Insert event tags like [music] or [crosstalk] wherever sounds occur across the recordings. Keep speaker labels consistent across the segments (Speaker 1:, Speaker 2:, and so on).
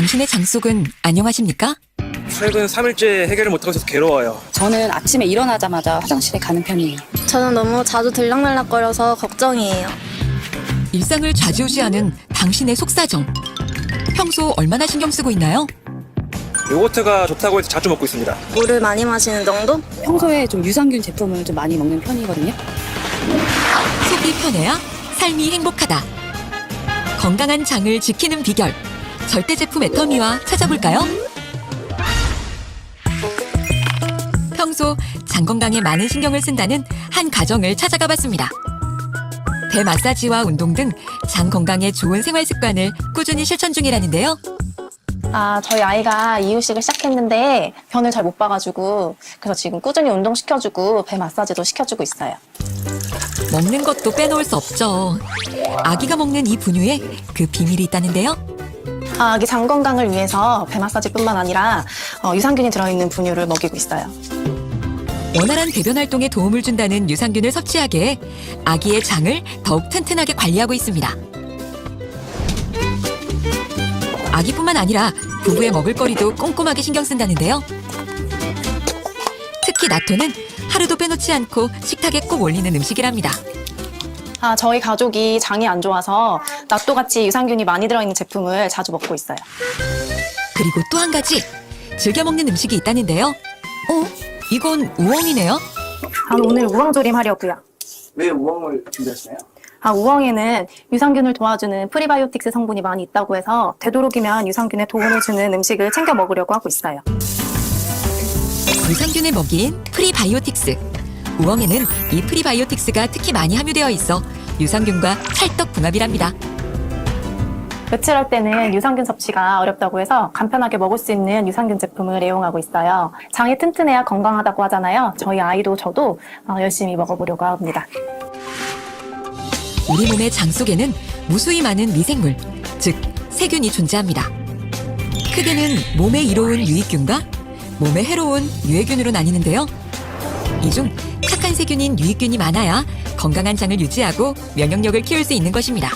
Speaker 1: 당신의 장속은 안녕하십니까?
Speaker 2: 최근 3일째 해결을 못하고 있어서 괴로워요.
Speaker 3: 저는 아침에 일어나자마자 화장실에 가는 편이에요.
Speaker 4: 저는 너무 자주 들락날락거려서 걱정이에요.
Speaker 1: 일상을 좌지우지하는 당신의 속사정. 평소 얼마나 신경 쓰고 있나요?
Speaker 2: 요거트가 좋다고 해서 자주 먹고 있습니다.
Speaker 4: 물을 많이 마시는 정도?
Speaker 3: 평소에 좀 유산균 제품을 좀 많이 먹는 편이거든요.
Speaker 1: 속이 편해야 삶이 행복하다. 건강한 장을 지키는 비결. 절대 제품 애터미와 찾아볼까요? 평소 장 건강에 많은 신경을 쓴다는 한 가정을 찾아가 봤습니다. 배 마사지와 운동 등 장 건강에 좋은 생활 습관을 꾸준히 실천 중이라는데요.
Speaker 5: 아, 저희 아이가 이유식을 시작했는데 변을 잘 못 봐가지고 그래서 지금 꾸준히 운동 시켜주고 배 마사지도 시켜주고 있어요.
Speaker 1: 먹는 것도 빼놓을 수 없죠. 아기가 먹는 이 분유에 그 비밀이 있다는데요.
Speaker 5: 아, 아기 장 건강을 위해서 배 마사지뿐만 아니라 어, 유산균이 들어있는 분유를 먹이고 있어요.
Speaker 1: 원활한 배변 활동에 도움을 준다는 유산균을 섭취하게 해 아기의 장을 더욱 튼튼하게 관리하고 있습니다. 아기뿐만 아니라 부부의 먹을거리도 꼼꼼하게 신경 쓴다는데요. 특히 나토는 하루도 빼놓지 않고 식탁에 꼭 올리는 음식이랍니다.
Speaker 5: 아, 저희 가족이 장이 안 좋아서 낫또 같이 유산균이 많이 들어있는 제품을 자주 먹고 있어요.
Speaker 1: 그리고 또 한 가지 즐겨 먹는 음식이 있다는데요. 어? 이건 우엉이네요.
Speaker 5: 아, 오늘 우엉조림 하려고요.
Speaker 2: 왜 우엉을 준비하시나요?
Speaker 5: 아, 우엉에는 유산균을 도와주는 프리바이오틱스 성분이 많이 있다고 해서 되도록이면 유산균에 도움을 주는 음식을 챙겨 먹으려고 하고 있어요.
Speaker 1: 유산균의 먹이인 프리바이오틱스. 우엉에는 이 프리바이오틱스가 특히 많이 함유되어 있어 유산균과 찰떡 궁합이랍니다.
Speaker 5: 외출할 때는 유산균 섭취가 어렵다고 해서 간편하게 먹을 수 있는 유산균 제품을 애용하고 있어요. 장이 튼튼해야 건강하다고 하잖아요. 저희 아이도 저도 어, 열심히 먹어보려고 합니다.
Speaker 1: 우리 몸의 장 속에는 무수히 많은 미생물, 즉 세균이 존재합니다. 크게는 몸에 이로운 유익균과 몸에 해로운 유해균으로 나뉘는데요. 이 중 착한 세균인 유익균이 많아야 건강한 장을 유지하고 면역력을 키울 수 있는 것입니다.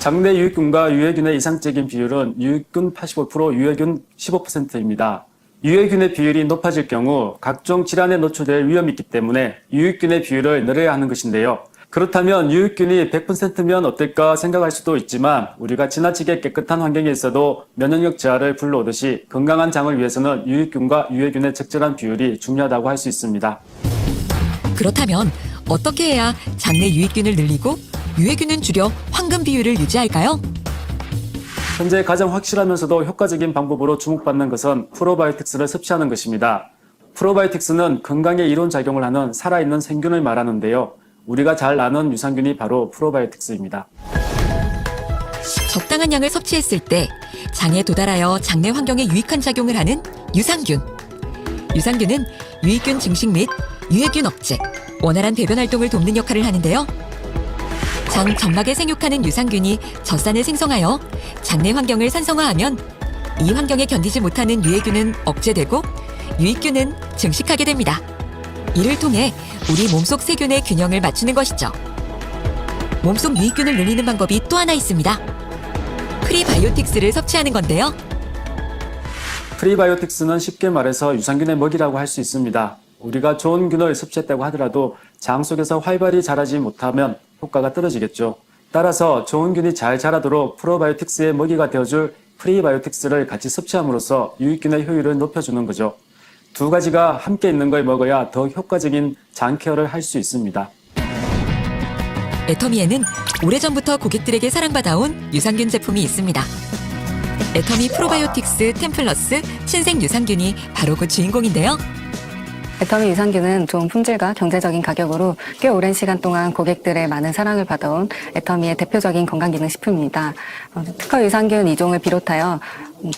Speaker 6: 장내 유익균과 유해균의 이상적인 비율은 유익균 85%, 유해균 15%입니다. 유해균의 비율이 높아질 경우 각종 질환에 노출될 위험이 있기 때문에 유익균의 비율을 늘려야 하는 것인데요. 그렇다면 유익균이 100%면 어떨까 생각할 수도 있지만 우리가 지나치게 깨끗한 환경에 있어도 면역력 저하를 불러오듯이 건강한 장을 위해서는 유익균과 유해균의 적절한 비율이 중요하다고 할 수 있습니다.
Speaker 1: 그렇다면 어떻게 해야 장내 유익균을 늘리고 유해균은 줄여 황금 비율을 유지할까요?
Speaker 6: 현재 가장 확실하면서도 효과적인 방법으로 주목받는 것은 프로바이오틱스를 섭취하는 것입니다. 프로바이오틱스는 건강에 이로운 작용을 하는 살아있는 생균을 말하는데요. 우리가 잘 아는 유산균이 바로 프로바이오틱스입니다.
Speaker 1: 적당한 양을 섭취했을 때 장에 도달하여 장내 환경에 유익한 작용을 하는 유산균. 유산균은 유익균 증식 및 유해균 억제, 원활한 배변 활동을 돕는 역할을 하는데요. 장 점막에 생육하는 유산균이 젖산을 생성하여 장내 환경을 산성화하면 이 환경에 견디지 못하는 유해균은 억제되고 유익균은 증식하게 됩니다. 이를 통해 우리 몸속 세균의 균형을 맞추는 것이죠. 몸속 유익균을 늘리는 방법이 또 하나 있습니다. 프리바이오틱스를 섭취하는 건데요.
Speaker 6: 프리바이오틱스는 쉽게 말해서 유산균의 먹이라고 할 수 있습니다. 우리가 좋은 균을 섭취했다고 하더라도 장 속에서 활발히 자라지 못하면 효과가 떨어지겠죠. 따라서 좋은 균이 잘 자라도록 프로바이오틱스의 먹이가 되어줄 프리바이오틱스를 같이 섭취함으로써 유익균의 효율을 높여주는 거죠. 두 가지가 함께 있는 걸 먹어야 더 효과적인 장 케어를 할 수 있습니다.
Speaker 1: 애터미에는 오래전부터 고객들에게 사랑받아온 유산균 제품이 있습니다. 애터미 프로바이오틱스 템플러스 신생 유산균이 바로 그 주인공인데요.
Speaker 7: 애터미 유산균은 좋은 품질과 경제적인 가격으로 꽤 오랜 시간 동안 고객들의 많은 사랑을 받아온 애터미의 대표적인 건강기능식품입니다. 어, 특허 유산균 2종을 비롯하여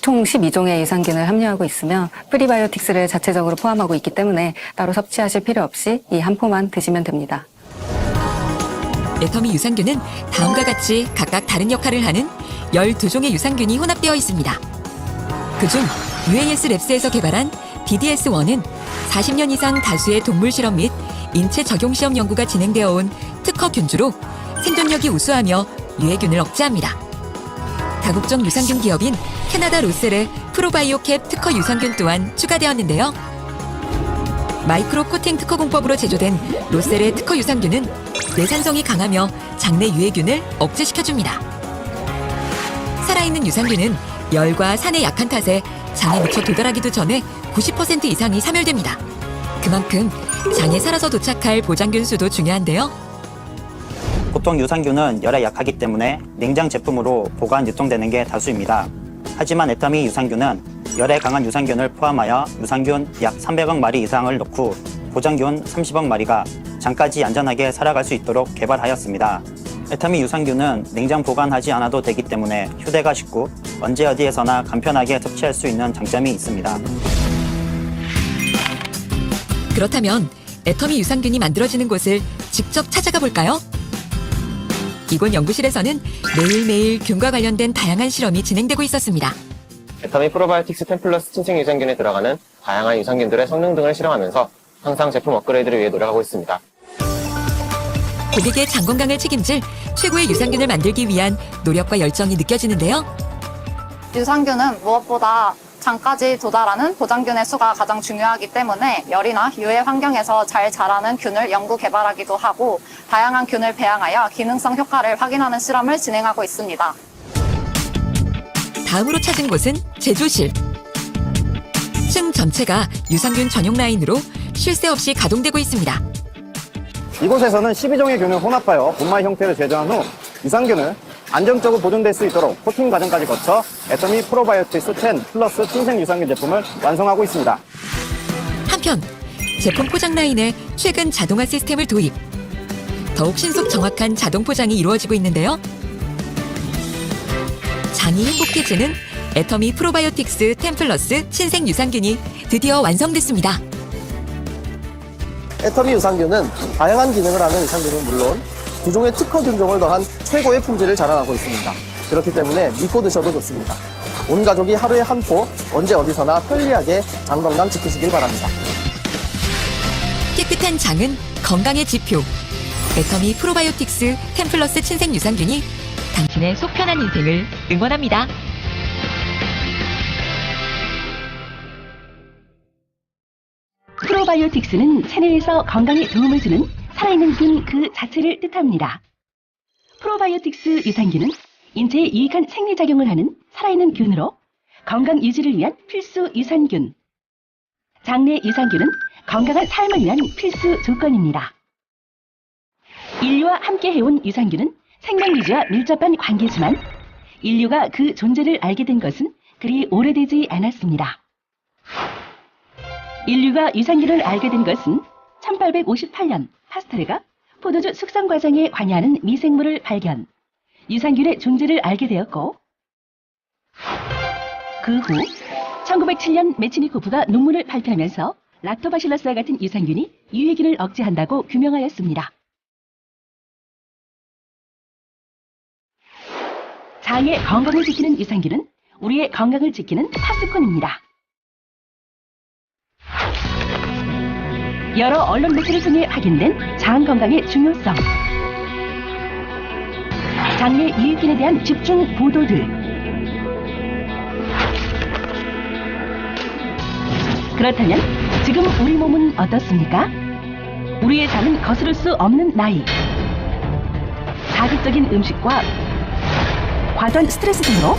Speaker 7: 총 12종의 유산균을 함유하고 있으며 프리바이오틱스를 자체적으로 포함하고 있기 때문에 따로 섭취하실 필요 없이 이 한 포만 드시면 됩니다.
Speaker 1: 애터미 유산균은 다음과 같이 각각 다른 역할을 하는 12종의 유산균이 혼합되어 있습니다. 그중 UAS 랩스에서 개발한 BDS1은 40년 이상 다수의 동물 실험 및 인체 적용 시험 연구가 진행되어 온 특허 균주로 생존력이 우수하며 유해균을 억제합니다. 다국적 유산균 기업인 캐나다 로셀의 프로바이오캡 특허 유산균 또한 추가되었는데요. 마이크로 코팅 특허 공법으로 제조된 로셀의 특허 유산균은 내산성이 강하며 장내 유해균을 억제시켜줍니다. 살아있는 유산균은 열과 산에 약한 탓에 장에 미쳐 도달하기도 전에 90% 이상이 사멸됩니다. 그만큼 장에 살아서 도착할 보장균 수도 중요한데요.
Speaker 8: 보통 유산균은 열에 약하기 때문에 냉장 제품으로 보관 유통되는 게 다수입니다. 하지만 에타미 유산균은 열에 강한 유산균을 포함하여 유산균 약 300억 마리 이상을 넣고 보장균 30억 마리가 장까지 안전하게 살아갈 수 있도록 개발하였습니다. 에타미 유산균은 냉장 보관하지 않아도 되기 때문에 휴대가 쉽고 언제 어디에서나 간편하게 섭취할 수 있는 장점이 있습니다.
Speaker 1: 그렇다면 애터미 유산균이 만들어지는 곳을 직접 찾아가 볼까요? 이곳 연구실에서는 매일매일 균과 관련된 다양한 실험이 진행되고 있었습니다.
Speaker 9: 에타미 프로바이오틱스 10 플러스 친생 유산균에 들어가는 다양한 유산균들의 성능 등을 실험하면서 항상 제품 업그레이드를 위해 노력하고 있습니다.
Speaker 1: 고객의 장 건강을 책임질 최고의 유산균을 만들기 위한 노력과 열정이 느껴지는데요.
Speaker 10: 유산균은 무엇보다 장까지 도달하는 보장균의 수가 가장 중요하기 때문에 열이나 유해 환경에서 잘 자라는 균을 연구 개발하기도 하고 다양한 균을 배양하여 기능성 효과를 확인하는 실험을 진행하고 있습니다.
Speaker 1: 다음으로 찾은 곳은 제조실. 층 전체가 유산균 전용 라인으로 쉴 새 없이 가동되고 있습니다.
Speaker 11: 이곳에서는 12종의 균을 혼합하여 분말 형태로 제조한 후 유산균을 안정적으로 보존될 수 있도록 코팅 과정까지 거쳐 애터미 프로바이오틱스 10 플러스 친생 유산균 제품을 완성하고 있습니다.
Speaker 1: 한편 제품 포장 라인에 최근 자동화 시스템을 도입. 더욱 신속 정확한 자동 포장이 이루어지고 있는데요. 장이 행복해지는 애터미 프로바이오틱스 10 플러스 친생 유산균이 드디어 완성됐습니다.
Speaker 11: 애터미 유산균은 다양한 기능을 하는 유산균은 물론 두 종의 특허 균종을 더한 최고의 품질을 자랑하고 있습니다. 그렇기 때문에 믿고 드셔도 좋습니다. 온 가족이 하루에 한 포 언제 어디서나 편리하게 장 건강 지키시길 바랍니다.
Speaker 1: 깨끗한 장은 건강의 지표. 애터미 프로바이오틱스 10 플러스 친생 유산균이 당신의 속 편한 인생을 응원합니다.
Speaker 12: 프로바이오틱스는 체내에서 건강에 도움을 주는 살아있는 균 그 자체를 뜻합니다. 프로바이오틱스 유산균은 인체에 유익한 생리작용을 하는 살아있는 균으로 건강 유지를 위한 필수 유산균. 장내 유산균은 건강한 삶을 위한 필수 조건입니다. 인류와 함께 해온 유산균은 생명 유지와 밀접한 관계지만 인류가 그 존재를 알게 된 것은 그리 오래되지 않았습니다. 인류가 유산균을 알게 된 것은 1858년 파스텔가 포도주 숙성 과정에 관여하는 미생물을 발견, 유산균의 존재를 알게 되었고 그 후 1907년 메치니코프가 논문을 발표하면서 락토바실러스와 같은 유산균이 유해균을 억제한다고 규명하였습니다. 장의 건강을 지키는 유산균은 우리의 건강을 지키는 파스콘입니다. 여러 언론 매체를 통해 확인된 장 건강의 중요성. 장내 유익균에 대한 집중 보도들. 그렇다면 지금 우리 몸은 어떻습니까? 우리의 장은 거스를 수 없는 나이. 자극적인 음식과 과도한 스트레스 등으로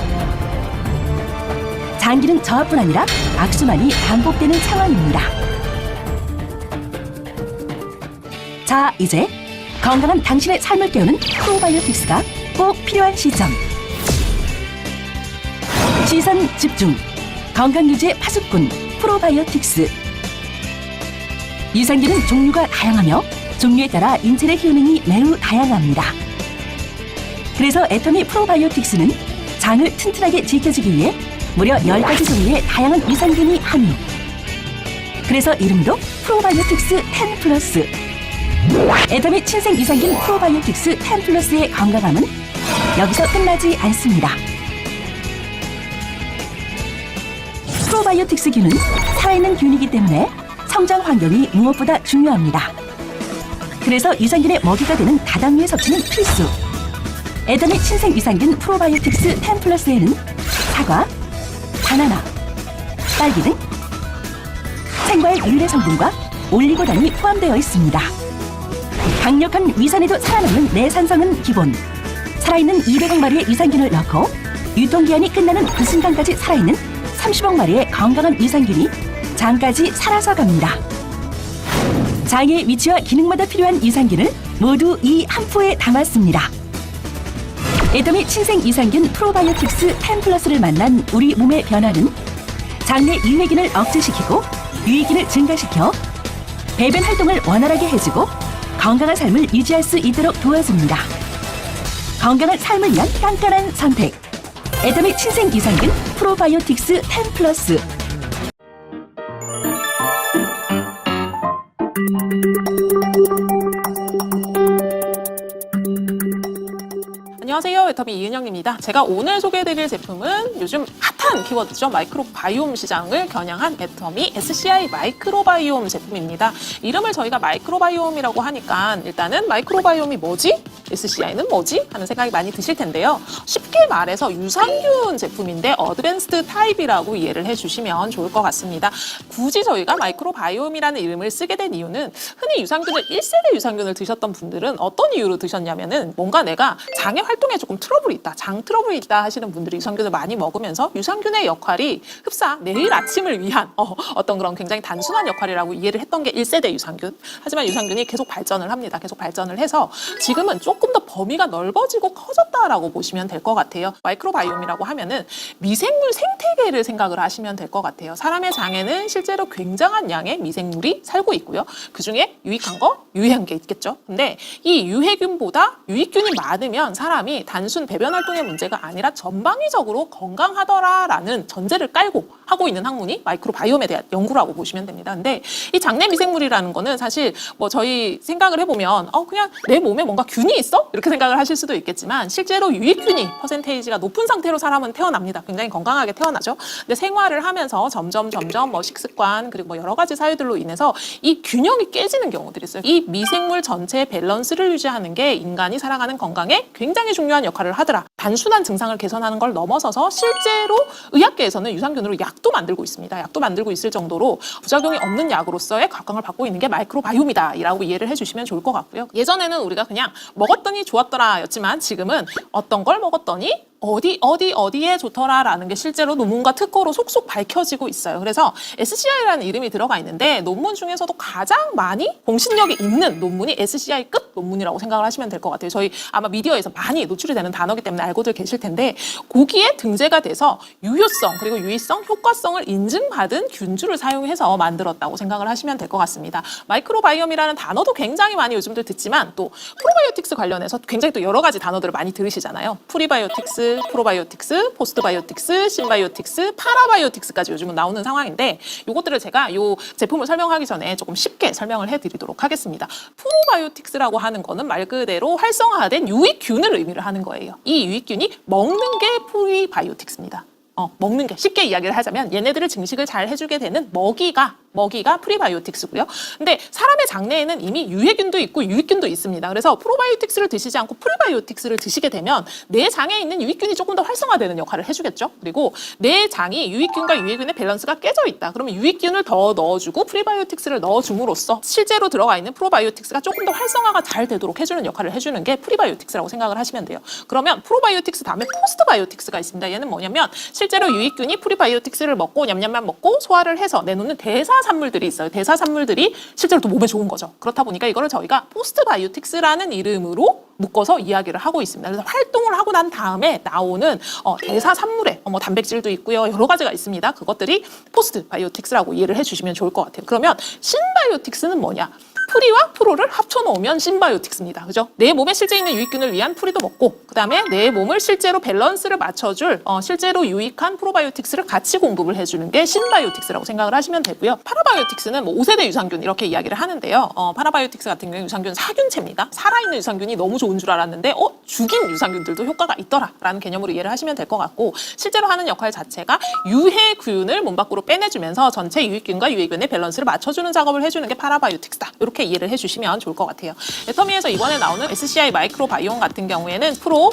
Speaker 12: 장기는 저하뿐 아니라 악순환이 반복되는 상황입니다. 자, 이제 건강한 당신의 삶을 깨우는 프로바이오틱스가 꼭 필요한 시점. 시선 집중. 건강 유지의 파수꾼 프로바이오틱스. 유산균은 종류가 다양하며 종류에 따라 인체의 효능이 매우 다양합니다. 그래서 애터미 프로바이오틱스는 장을 튼튼하게 지켜주기 위해 무려 10가지 종류의 다양한 유산균이 함유. 그래서 이름도 프로바이오틱스 10 플러스. 애터미 친생 유산균 프로바이오틱스 10 플러스의 건강함은 여기서 끝나지 않습니다. 프로바이오틱스 균은 살아있는 균이기 때문에 성장 환경이 무엇보다 중요합니다. 그래서 유산균의 먹이가 되는 다당류의 섭취는 필수. 에더미 친생 유산균 프로바이오틱스 10 플러스에는 사과, 바나나, 딸기는 생과일 유래 성분과 올리고당이 포함되어 있습니다. 강력한 위산에도 살아남는 내산성은 기본. 살아있는 200억 마리의 유산균을 넣고 유통기한이 끝나는 그 순간까지 살아있는 30억 마리의 건강한 유산균이 장까지 살아서 갑니다. 장의 위치와 기능마다 필요한 유산균을 모두 이 한 포에 담았습니다. 에더미 친생 유산균 프로바이오틱스 10 플러스를 만난 우리 몸의 변화는 장내 유해균을 억제시키고 유익균을 증가시켜 배변 활동을 원활하게 해주고 건강한 삶을 유지할 수 있도록 도와줍니다. 건강한 삶을 위한 깐깐한 선택. 에더미 친생 유산균 프로바이오틱스 10 플러스.
Speaker 13: 안녕하세요. 에터비 이은영입니다. 제가 오늘 소개해드릴 제품은 요즘 핫 한 키워드죠. 마이크로바이옴 시장을 겨냥한 에터미 SCI 마이크로바이옴 제품입니다. 이름을 저희가 마이크로바이옴이라고 하니까 일단은 마이크로바이옴이 뭐지? SCI는 뭐지? 하는 생각이 많이 드실 텐데요. 쉽게 말해서 유산균 제품인데 어드밴스드 타입이라고 이해를 해주시면 좋을 것 같습니다. 굳이 저희가 마이크로바이옴이라는 이름을 쓰게 된 이유는 흔히 유산균을 1세대 유산균을 드셨던 분들은 어떤 이유로 드셨냐면은 뭔가 내가 장의 활동에 조금 트러블이 있다, 장 트러블이 있다 하시는 분들이 유산균을 많이 먹으면서 유산균의 역할이 흡사 내일 아침을 위한 어, 어떤 그런 굉장히 단순한 역할이라고 이해를 했던 게 1세대 유산균. 하지만 유산균이 계속 발전을 합니다. 계속 발전을 해서 지금은 조금 더 범위가 넓어지고 커졌다라고 보시면 될 것 같아요. 마이크로바이옴이라고 하면은 미생물 생태계를 생각을 하시면 될 것 같아요. 사람의 장에는 실제로 굉장한 양의 미생물이 살고 있고요. 그 중에 유익한 거, 유해한 게 있겠죠. 근데 이 유해균보다 유익균이 많으면 사람이 단순 배변 활동의 문제가 아니라 전방위적으로 건강하더라라는 전제를 깔고 하고 있는 학문이 마이크로바이옴에 대한 연구라고 보시면 됩니다. 근데 이 장내 미생물이라는 거는 사실 뭐 저희 생각을 해보면 어 그냥 내 몸에 뭔가 균이 있어 이렇게 생각을 하실 수도 있겠지만 실제로 유익균이 퍼센테이지가 높은 상태로 사람은 태어납니다. 굉장히 건강하게 태어나죠. 근데 생활을 하면서 점점 점점 뭐 식습관 그리고 뭐 여러 가지 사유들로 인해서 이 균형이 깨지는 경우들이 있어요. 이 미생물 전체의 밸런스를 유지하는 게 인간이 살아가는 건강에 굉장히 중요한 역할을 하더라. 단순한 증상을 개선하는 걸 넘어서서 실제로 의학계에서는 유산균으로 약도 만들고 있습니다. 약도 만들고 있을 정도로 부작용이 없는 약으로서의 각광을 받고 있는 게 마이크로바이옴이다라고 이해를 해주시면 좋을 것 같고요. 예전에는 우리가 그냥 먹었 더니 좋았더라 였지만 지금은 어떤 걸 먹었더니 어디 어디 어디에 좋더라라는 게 실제로 논문과 특허로 속속 밝혀지고 있어요. 그래서 SCI라는 이름이 들어가 있는데 논문 중에서도 가장 많이 공신력이 있는 논문이 SCI급 논문이라고 생각을 하시면 될 것 같아요. 저희 아마 미디어에서 많이 노출이 되는 단어기 때문에 알고들 계실 텐데 거기에 등재가 돼서 유효성 그리고 유의성, 효과성을 인증받은 균주를 사용해서 만들었다고 생각을 하시면 될 것 같습니다. 마이크로바이옴이라는 단어도 굉장히 많이 요즘들 듣지만 또 프로바이오틱스 관련해서 굉장히 또 여러 가지 단어들을 많이 들으시잖아요. 프리바이오틱스, 프로바이오틱스, 포스트바이오틱스, 신바이오틱스, 파라바이오틱스까지 요즘은 나오는 상황인데 이것들을 제가 이 제품을 설명하기 전에 조금 쉽게 설명을 해드리도록 하겠습니다. 프로바이오틱스라고 하는 거는 말 그대로 활성화된 유익균을 의미를 하는 거예요. 이 유익균이 먹는 게 프리바이오틱스입니다. 어, 먹는 게 쉽게 이야기를 하자면 얘네들을 증식을 잘 해주게 되는 먹이가 먹이가 프리바이오틱스고요. 근데 사람의 장내에는 이미 유해균도 있고 유익균도 있습니다. 그래서 프로바이오틱스를 드시지 않고 프리바이오틱스를 드시게 되면 내 장에 있는 유익균이 조금 더 활성화되는 역할을 해주겠죠. 그리고 내 장이 유익균과 유해균의 밸런스가 깨져 있다. 그러면 유익균을 더 넣어주고 프리바이오틱스를 넣어줌으로써 실제로 들어가 있는 프로바이오틱스가 조금 더 활성화가 잘 되도록 해주는 역할을 해주는 게 프리바이오틱스라고 생각을 하시면 돼요. 그러면 프로바이오틱스 다음에 포스트바이오틱스가 있습니다. 얘는 뭐냐면 실제로 유익균이 프리바이오틱스를 먹고 냠냠만 먹고 소화를 해서 내놓는 대사 산물들이 있어요. 대사 산물들이 실제로 또 몸에 좋은 거죠. 그렇다 보니까 이거를 저희가 포스트바이오틱스라는 이름으로 묶어서 이야기를 하고 있습니다. 그래서 활동을 하고 난 다음에 나오는 어, 대사 산물에 어, 뭐 단백질도 있고요. 여러 가지가 있습니다. 그것들이 포스트바이오틱스라고 이해를 해주시면 좋을 것 같아요. 그러면 신바이오틱스는 뭐냐? 프리와 프로를 합쳐놓으면 신바이오틱스입니다. 그죠? 내 몸에 실제 있는 유익균을 위한 프리도 먹고, 그 다음에 내 몸을 실제로 밸런스를 맞춰줄, 어, 실제로 유익한 프로바이오틱스를 같이 공급을 해주는 게 신바이오틱스라고 생각을 하시면 되고요. 파라바이오틱스는 뭐 5세대 유산균 이렇게 이야기를 하는데요. 어, 파라바이오틱스 같은 경우는 유산균 사균체입니다. 살아있는 유산균이 너무 좋은 줄 알았는데, 어, 죽인 유산균들도 효과가 있더라 라는 개념으로 이해를 하시면 될 것 같고, 실제로 하는 역할 자체가 유해균을 몸 밖으로 빼내주면서 전체 유익균과 유해균의 밸런스를 맞춰주는 작업을 해주는 게 파라바이오틱스다. 이렇게 이해를 해주시면 좋을 것 같아요. 애터미에서 이번에 나오는 SCI 마이크로바이옴 같은 경우에는 프로,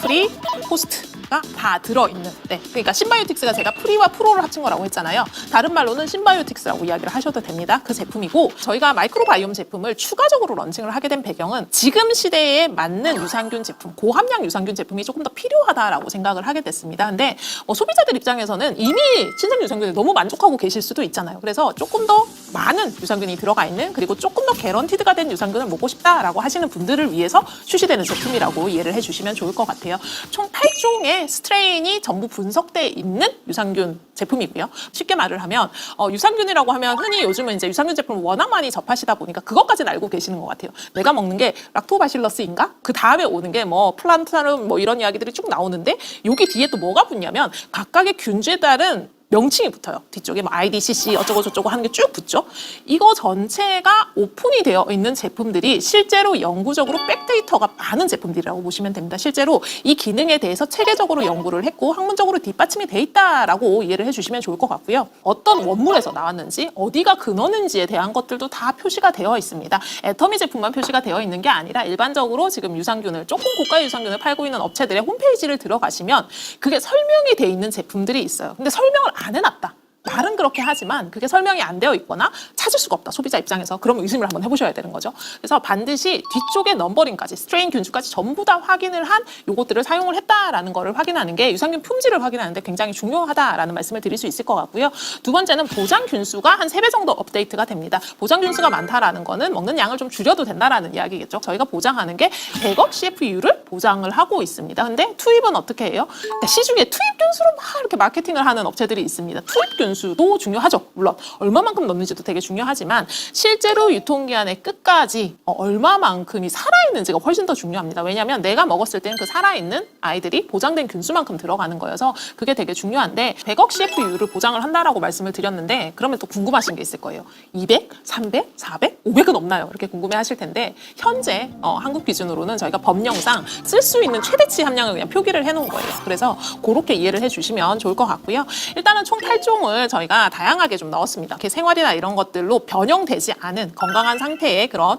Speaker 13: 프리, 포스트 다 들어있는 네, 그러니까 신바이오틱스가 제가 프리와 프로를 합친 거라고 했잖아요. 다른 말로는 신바이오틱스라고 이야기를 하셔도 됩니다. 그 제품이고 저희가 마이크로바이옴 제품을 추가적으로 런칭을 하게 된 배경은 지금 시대에 맞는 유산균 제품, 고함량 유산균 제품이 조금 더 필요하다라고 생각을 하게 됐습니다. 근데 뭐 소비자들 입장에서는 이미 신생 유산균에 너무 만족하고 계실 수도 있잖아요. 그래서 조금 더 많은 유산균이 들어가 있는 그리고 조금 더 개런티드가 된 유산균을 먹고 싶다라고 하시는 분들을 위해서 출시되는 제품이라고 이해를 해주시면 좋을 것 같아요. 총 8종의 스트레인이 전부 분석돼 있는 유산균 제품이고요. 쉽게 말을 하면 어, 유산균이라고 하면 흔히 요즘은 이제 유산균 제품을 워낙 많이 접하시다 보니까 그것까지는 알고 계시는 것 같아요. 내가 먹는 게 락토바실러스인가? 그 다음에 오는 게 뭐 플란타름 뭐 이런 이야기들이 쭉 나오는데 여기 뒤에 또 뭐가 붙냐면 각각의 균주에 따른 명칭이 붙어요. 뒤쪽에 뭐 IDCC 어쩌고 저쩌고 하는 게 쭉 붙죠. 이거 전체가 오픈이 되어 있는 제품들이 실제로 영구적으로 백데이터가 많은 제품들이라고 보시면 됩니다. 실제로 이 기능에 대해서 체계적으로 연구를 했고 학문적으로 뒷받침이 돼 있다라고 이해를 해주시면 좋을 것 같고요. 어떤 원물에서 나왔는지 어디가 근원인지에 대한 것들도 다 표시가 되어 있습니다. 애터미 제품만 표시가 되어 있는 게 아니라 일반적으로 지금 유산균을 조금 고가 유산균을 팔고 있는 업체들의 홈페이지를 들어가시면 그게 설명이 돼 있는 제품들이 있어요. 근데 설명을 안 해놨다. 말은 그렇게 하지만 그게 설명이 안 되어 있거나 찾을 수가 없다 소비자 입장에서. 그러면 의심을 한번 해보셔야 되는 거죠. 그래서 반드시 뒤쪽에 넘버링까지 스트레인 균수까지 전부 다 확인을 한 요것들을 사용을 했다라는 거를 확인하는 게 유산균 품질을 확인하는데 굉장히 중요하다라는 말씀을 드릴 수 있을 것 같고요. 두 번째는 보장 균수가 한 세 배 정도 업데이트가 됩니다. 보장 균수가 많다라는 거는 먹는 양을 좀 줄여도 된다라는 이야기겠죠. 저희가 보장하는 게 100억 CFU를 보장을 하고 있습니다 근데 투입은 어떻게 해요? 그러니까 시중에 투입 균수로 막 이렇게 마케팅을 하는 업체들이 있습니다 투입 균수 도 중요하죠. 물론 얼마만큼 넣는지도 되게 중요하지만 실제로 유통기한의 끝까지 어, 얼마만큼이 살아있는지가 훨씬 더 중요합니다. 왜냐하면 내가 먹었을 때는 그 살아있는 아이들이 보장된 균수만큼 들어가는 거여서 그게 되게 중요한데 100억 CFU를 보장을 한다라고 말씀을 드렸는데 그러면 또 궁금하신 게 있을 거예요. 200, 300, 400, 500은 없나요? 이렇게 궁금해 하실 텐데 현재 어, 한국 기준으로는 저희가 법령상 쓸 수 있는 최대치 함량을 그냥 표기를 해놓은 거예요. 그래서 그렇게 이해를 해주시면 좋을 것 같고요. 일단은 총 8종을 저희가 다양하게 좀 넣었습니다. 이렇게 생활이나 이런 것들로 변형되지 않은 건강한 상태의 그런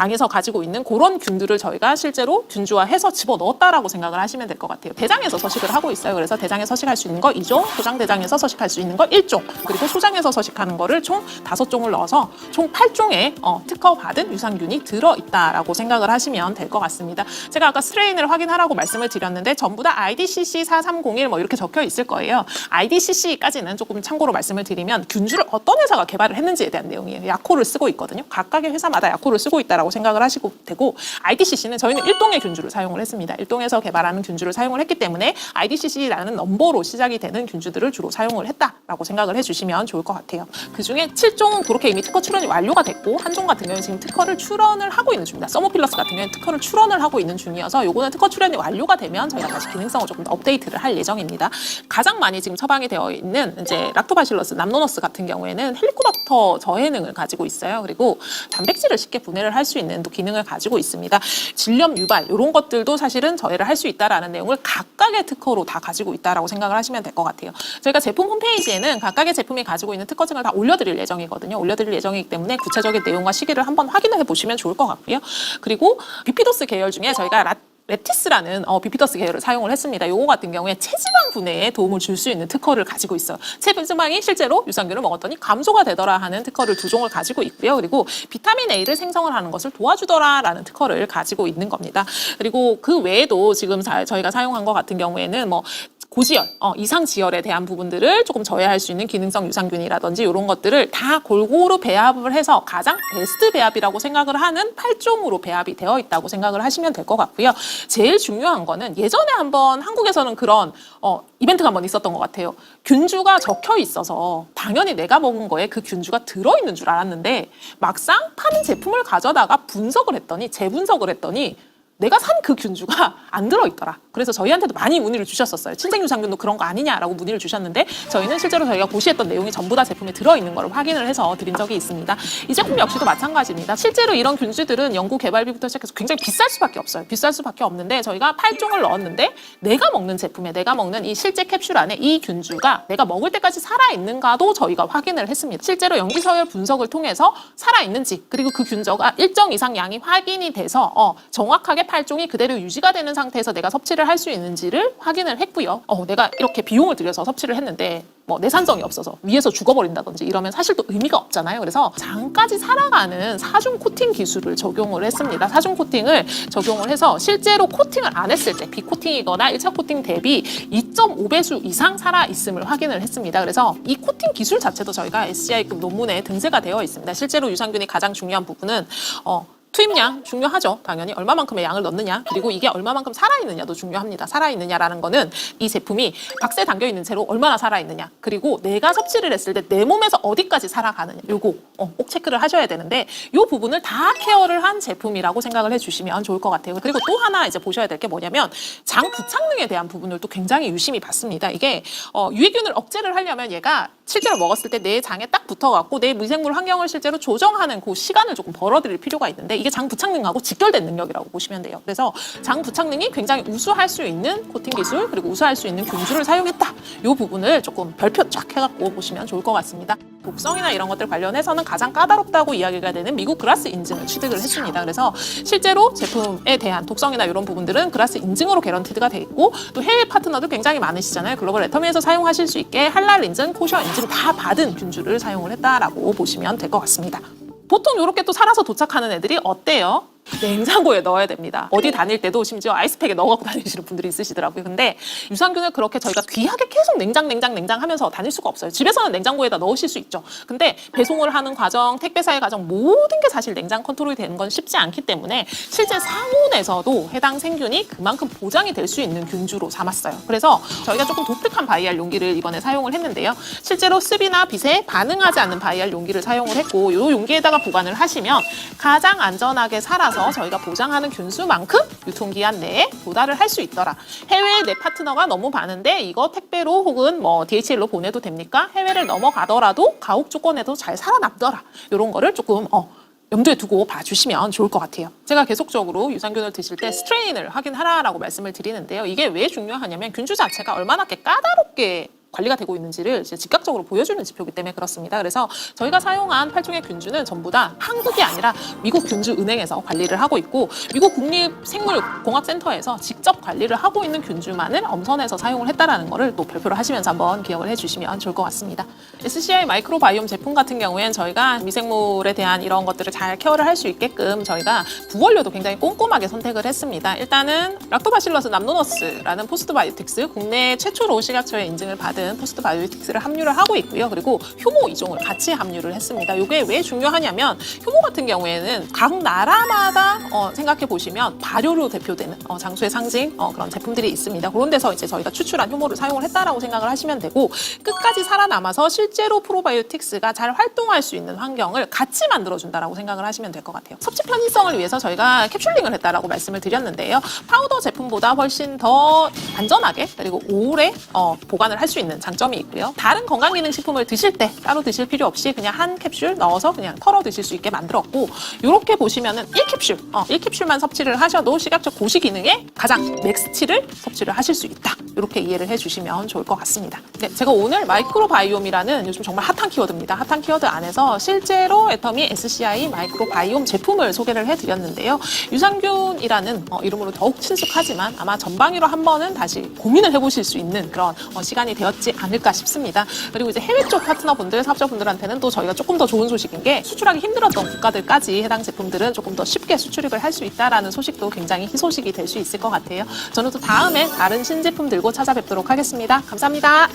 Speaker 13: 장에서 가지고 있는 그런 균들을 저희가 실제로 균주화해서 집어 넣었다라고 생각을 하시면 될 것 같아요. 대장에서 서식을 하고 있어요. 그래서 대장에 서식할 수 있는 거 2종, 소장대장에서 서식할 수 있는 거 1종, 그리고 소장에서 서식하는 거를 총 5종을 넣어서 총 8종의 어, 특허받은 유산균이 들어있다라고 생각을 하시면 될 것 같습니다. 제가 아까 스트레인을 확인하라고 말씀을 드렸는데 전부 다 IDCC 4301 뭐 이렇게 적혀 있을 거예요. IDCC까지는 조금 참고로 말씀을 드리면 균주를 어떤 회사가 개발을 했는지에 대한 내용이에요. 약호를 쓰고 있거든요. 각각의 회사마다 약호를 쓰고 있다. 라고 생각을 하시고 되고 IDCC는 저희는 일동의 균주를 사용을 했습니다. 일동에서 개발하는 균주를 사용을 했기 때문에 IDCC라는 넘버로 시작이 되는 균주들을 주로 사용을 했다라고 생각을 해주시면 좋을 것 같아요. 그 중에 7종은 그렇게 이미 특허 출원이 완료가 됐고 한 종 같은 경우는 지금 특허를 출원을 하고 있는 중입니다. 서머필러스 같은 경우는 특허를 출원을 하고 있는 중이어서 요거는 특허 출원이 완료가 되면 저희가 다시 기능성을 조금 더 업데이트를 할 예정입니다. 가장 많이 지금 처방이 되어 있는 이제 락토바실러스 남노너스 같은 경우에는 헬리코박터 저해능을 가지고 있어요. 그리고 단백질을 쉽게 분해를 할수 있는 또 기능을 가지고 있습니다. 질염 유발 이런 것들도 사실은 저해를 할 수 있다라는 내용을 각각의 특허로 다 가지고 있다라고 생각을 하시면 될 것 같아요. 저희가 제품 홈페이지에는 각각의 제품이 가지고 있는 특허증을 다 올려드릴 예정이거든요. 올려드릴 예정이기 때문에 구체적인 내용과 시기를 한번 확인해 보시면 좋을 것 같고요. 그리고 비피도스 계열 중에 저희가 라 레티스라는 어, 비피더스 계열을 사용을 했습니다. 요거 같은 경우에 체지방 분해에 도움을 줄 수 있는 특허를 가지고 있어요. 체지방이 실제로 유산균을 먹었더니 감소가 되더라 하는 특허를 두 종을 가지고 있고요. 그리고 비타민 A를 생성을 하는 것을 도와주더라라는 특허를 가지고 있는 겁니다. 그리고 그 외에도 지금 사- 저희가 사용한 것 같은 경우에는 뭐 고지혈, 어, 이상 지혈에 대한 부분들을 조금 저해할 수 있는 기능성 유산균이라든지 이런 것들을 다 골고루 배합을 해서 가장 베스트 배합이라고 생각을 하는 8종으로 배합이 되어 있다고 생각을 하시면 될 것 같고요. 제일 중요한 거는 예전에 한번 한국에서는 그런 어, 이벤트가 한번 있었던 것 같아요. 균주가 적혀 있어서 당연히 내가 먹은 거에 그 균주가 들어있는 줄 알았는데 막상 파는 제품을 가져다가 분석을 했더니 재분석을 했더니 내가 산 그 균주가 [laughs] 안 들어있더라. 그래서 저희한테도 많이 문의를 주셨었어요. 친생유산균도 그런 거 아니냐라고 문의를 주셨는데 저희는 실제로 저희가 고시했던 내용이 전부 다 제품에 들어있는 걸 확인을 해서 드린 적이 있습니다. 이 제품 역시도 마찬가지입니다. 실제로 이런 균주들은 연구 개발비부터 시작해서 굉장히 비쌀 수밖에 없어요. 비쌀 수밖에 없는데 저희가 8종을 넣었는데 내가 먹는 제품에 내가 먹는 이 실제 캡슐 안에 이 균주가 내가 먹을 때까지 살아있는가도 저희가 확인을 했습니다. 실제로 연기 서열 분석을 통해서 살아있는지 그리고 그 균저가 일정 이상 양이 확인이 돼서 어, 정확하게 팔종이 그대로 유지가 되는 상태에서 내가 섭취를 할 수 있는지를 확인을 했고요. 어, 내가 이렇게 비용을 들여서 섭취를 했는데 뭐 내산성이 없어서 위에서 죽어버린다든지 이러면 사실 또 의미가 없잖아요. 그래서 장까지 살아가는 사중 코팅 기술을 적용을 했습니다. 사중 코팅을 적용을 해서 실제로 코팅을 안 했을 때 비코팅이거나 1차 코팅 대비 2.5배수 이상 살아 있음을 확인을 했습니다. 그래서 이 코팅 기술 자체도 저희가 SCI급 논문에 등재가 되어 있습니다. 실제로 유산균이 가장 중요한 부분은 어, 투입량 중요하죠. 당연히 얼마만큼의 양을 넣느냐 그리고 이게 얼마만큼 살아있느냐도 중요합니다. 살아있느냐라는 거는 이 제품이 박스에 담겨 있는 채로 얼마나 살아있느냐 그리고 내가 섭취를 했을 때 내 몸에서 어디까지 살아가느냐 요거 어, 꼭 체크를 하셔야 되는데 요 부분을 다 케어를 한 제품이라고 생각을 해주시면 좋을 것 같아요. 그리고 또 하나 이제 보셔야 될 게 뭐냐면 장 부착능에 대한 부분을 또 굉장히 유심히 봤습니다. 이게 어, 유해균을 억제를 하려면 얘가 실제로 먹었을 때 내 장에 딱 붙어갖고 내 미생물 환경을 실제로 조정하는 그 시간을 조금 벌어들일 필요가 있는데 이게 장 부착능하고 직결된 능력이라고 보시면 돼요. 그래서 장 부착능이 굉장히 우수할 수 있는 코팅 기술 그리고 우수할 수 있는 균주를 사용했다. 이 부분을 조금 별표 쫙 해갖고 보시면 좋을 것 같습니다. 독성이나 이런 것들 관련해서는 가장 까다롭다고 이야기가 되는 미국 그라스 인증을 취득을 했습니다. 그래서 실제로 제품에 대한 독성이나 이런 부분들은 그라스 인증으로 개런티드가 돼 있고 또 해외 파트너도 굉장히 많으시잖아요. 글로벌 애터미에서 사용하실 수 있게 할랄 인증, 코셔 인증 다 받은 균주를 사용을 했다라고 보시면 될 것 같습니다. 보통 이렇게 또 살아서 도착하는 애들이 어때요? 냉장고에 넣어야 됩니다. 어디 다닐 때도 심지어 아이스팩에 넣어갖고 다니시는 분들이 있으시더라고요. 근데 유산균을 그렇게 저희가 귀하게 계속 냉장, 냉장, 냉장 하면서 다닐 수가 없어요. 집에서는 냉장고에다 넣으실 수 있죠. 근데 배송을 하는 과정, 택배사의 과정 모든 게 사실 냉장 컨트롤이 되는 건 쉽지 않기 때문에 실제 상온에서도 해당 생균이 그만큼 보장이 될 수 있는 균주로 삼았어요. 그래서 저희가 조금 독특한 바이알 용기를 이번에 사용을 했는데요. 실제로 습이나 빛에 반응하지 않는 바이알 용기를 사용을 했고 이 용기에다가 보관을 하시면 가장 안전하게 살아서 저희가 보장하는 균수만큼 유통기한 내에 도달을 할 수 있더라. 해외에 내 파트너가 너무 많은데 이거 택배로 혹은 뭐 DHL로 보내도 됩니까? 해외를 넘어가더라도 가옥 조건에도 잘 살아남더라. 이런 거를 조금 어, 염두에 두고 봐주시면 좋을 것 같아요. 제가 계속적으로 유산균을 드실 때 스트레인을 확인하라라고 말씀을 드리는데요. 이게 왜 중요하냐면 균주 자체가 얼마나 까다롭게 관리가 되고 있는지를 즉각적으로 보여주는 지표이기 때문에 그렇습니다. 그래서 저희가 사용한 8종의 균주는 전부 다 한국이 아니라 미국 균주 은행에서 관리를 하고 있고 미국 국립 생물공학센터에서 직접 관리를 하고 있는 균주만을 엄선해서 사용을 했다라는 거를 또 별표를 하시면서 한번 기억을 해주시면 좋을 것 같습니다. SCI 마이크로바이옴 제품 같은 경우엔 저희가 미생물에 대한 이런 것들을 잘 케어를 할 수 있게끔 저희가 부원료도 굉장히 꼼꼼하게 선택을 했습니다. 일단은 락토바실러스 남노너스라는 포스트바이오틱스 국내 최초로 식약처에 인증을 받은 포스트 바이오틱스를 함유를 하고 있고요. 그리고 효모 이종을 같이 함유를 했습니다. 이게 왜 중요하냐면 효모 같은 경우에는 각 나라마다 어, 생각해 보시면 발효로 대표되는 어, 장수의 상징 어, 그런 제품들이 있습니다. 그런 데서 이제 저희가 추출한 효모를 사용을 했다라고 생각을 하시면 되고 끝까지 살아남아서 실제로 프로바이오틱스가 잘 활동할 수 있는 환경을 같이 만들어준다라고 생각을 하시면 될 것 같아요. 섭취 편의성을 위해서 저희가 캡슐링을 했다라고 말씀을 드렸는데요. 파우더 제품보다 훨씬 더 안전하게 그리고 오래 어, 보관을 할 수 있는 장점이 있고요. 다른 건강기능식품을 드실 때 따로 드실 필요 없이 그냥 한 캡슐 넣어서 그냥 털어 드실 수 있게 만들었고 이렇게 보시면은 1캡슐, 어, 1캡슐만 섭취를 하셔도 시각적 고시 기능에 가장 맥스치를 섭취를 하실 수 있다. 이렇게 이해를 해주시면 좋을 것 같습니다. 네, 제가 오늘 마이크로바이옴이라는 요즘 정말 핫한 키워드입니다. 핫한 키워드 안에서 실제로 애터미 SCI 마이크로바이옴 제품을 소개를 해드렸는데요. 유산균이라는 어, 이름으로 더욱 친숙하지만 아마 전방위로 한 번은 다시 고민을 해보실 수 있는 그런 어, 시간이 되었 지 않을까 싶습니다. 그리고 이제 해외 쪽 파트너분들, 사업자분들한테는 또 저희가 조금 더 좋은 소식인 게 수출하기 힘들었던 국가들까지 해당 제품들은 조금 더 쉽게 수출입을 할 수 있다라는 소식도 굉장히 희소식이 될 수 있을 것 같아요. 저는 또 다음에 다른 신제품 들고 찾아뵙도록 하겠습니다. 감사합니다.